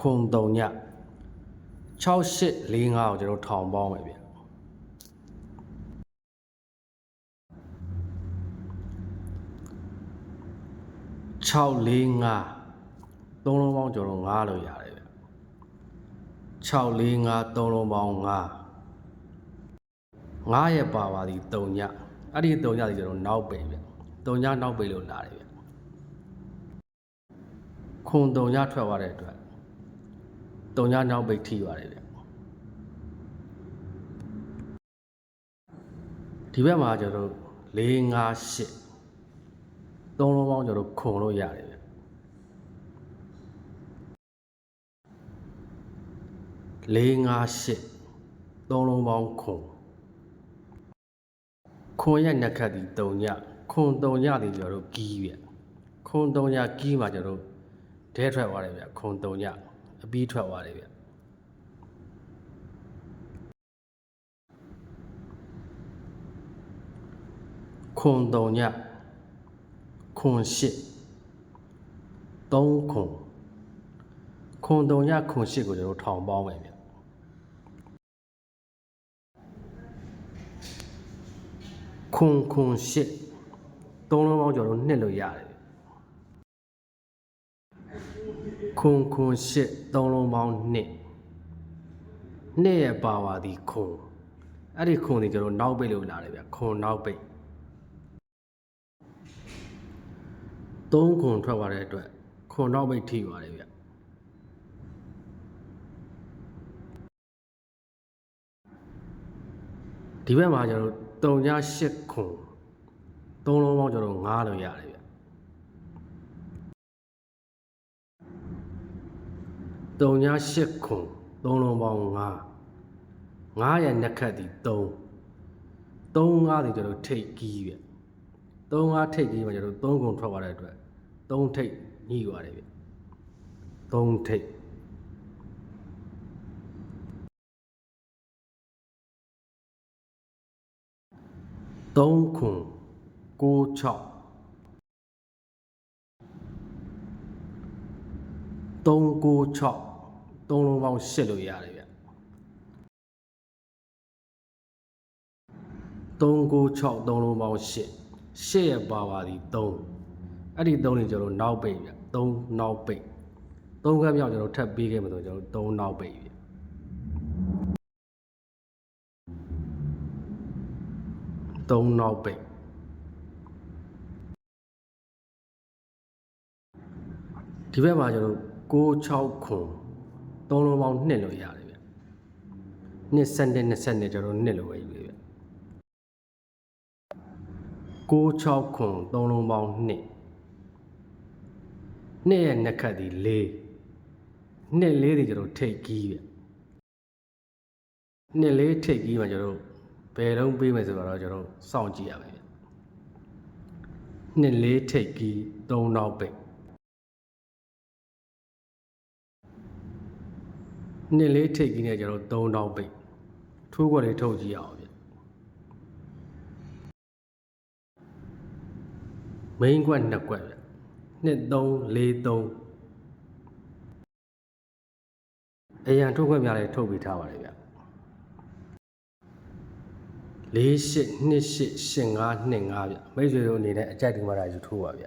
ခွန်တုံည6845ကိုကျွန်တော်ထောင်ပေါင်းမယ်ဗျ645သုံးလုံးပေါင်းကျွန်တော်9လို့ရတယ်ဗျ645သုံးလုံးပေါင်း9 9ရက်ပါပါသည်3ညအဲ့ဒီ3ညသည်ကျွန်တော်နောက်ပိတ်ဗျ 3ညနောက်ပိတ်လို့လာတယ်ဗျခွန်3ညထွက်သွားတဲ့အတွက်3ညနောက်ပိတ်ထိပါတယ်ဗျဒီဘက်မှာကျွန်တော်4 5 8သုံးလုံးပေါင်းကျွန်တော်ခွန်လို့ရတယ်ဗျ4 5 8သုံးလုံးပေါင်းခွန်ခွန်ရဲ့နှက်ခတ်ဒီတုံည ခွန်တုံညဒီကျွန်တော်တို့ကီးပြခွန်တုံညကီးမှာကျွန်တော်တို့ဒဲထွက်သွားတယ်ဗျခွန်တုံညအပြီးထွက်သွားတယ်ဗျခွန်တုံညခွန်ရှစ်သုံးခွန်ခွန်တုံညခွန်ရှစ်ကိုကျွန်တော်တို့ထောင်ပေါင်းမယ်ဗျခွန်ခွန်ရှစ် သုံးလုံးပေါင်းကျော်တော့နှစ်လို့ရတယ်ခွန်ခွန်ရှစ်သုံးလုံးပေါင်းနှစ်နှစ်ရဲ့ပါဝါဒီခွန်အဲ့ဒီခွန်ဒီကျွန်တော်နောက်ပိတ်လို့လာတယ်ဗျခွန်နောက်ပိတ်သုံးခွန်ထွက်သွားတဲ့အတွက်ခွန်နောက်ပိတ်ထိသွားတယ်ဗျဒီဘက်မှာကျွန်တော်3ည8ခွန် သုံးလုံးပေါင်းကျွန်တော်9လို့ရတယ်ဗျ3ည8ခွန်သုံးလုံးပေါင်း9 9ရဲ့နှစ်ခတ်ဒီ3 3 5ဒီကျွန်တော်ထိတ်ကီးဗျ3 5ထိတ်ကီးမှာကျွန်တော်3ခွန်ထွက်သွားတဲ့အတွက်3ထိတ်ညှိသွားတယ်ဗျ3ထိတ်3ခွန် 6 6 396သုံးလုံးပေါင်း8လို့ရတယ်ဗျ396သုံးလုံးပေါင်း8 8ရဲ့ပါပါသည်3အဲ့ဒီ3တွေကျွန်တော်နောက်ပိတ်ဗျ3နောက်ပိတ်3ခန်းမြောက်ကျွန်တော်ထပ်ပေးခဲ့မှာဆိုကျွန်တော်3နောက်ပိတ်ဗျ3နောက်ပိတ် ဒီဘက်မှာကျွန်တော်66ခွန်သုံးလုံးပေါင်း2လို့ရတယ်ဗျနှစ်စနစ်20နဲ့ကျွန်တော်2လို့ပဲယူဗျ66ခွန်သုံးလုံးပေါင်း2နှစ်ရဲ့နှစ်ခတ်ဒီ4နှစ်လေးတွေကျွန်တော်ထိတ်ကီးဗျနှစ်လေးထိတ်ကီးမှာကျွန်တော်ဘယ်တော့ပေးမယ်ဆိုတော့ကျွန်တော်စောင့်ကြည့်ရမယ်ဗျနှစ်လေးထိတ်ကီး3နောက်ပိတ် နှစ်လေးထိတ်ကြီးနဲ့ကျွန်တော်3တောင်းပိတ်ထိုးခွက်လေးထုတ်ကြည့်အောင်ဗျမိန်ခွက်နှစ်ခွက်ဗျနှစ်3 4 3အရန်ထုတ်ခွက်များလည်းထုတ်ပြီးထားပါတယ်ဗျ၄၈၂၈၈၅၂၅ဗျမိတ်ဆွေတို့အနေနဲ့အကြိုက်ဒီမှာယူထိုးပါဗျ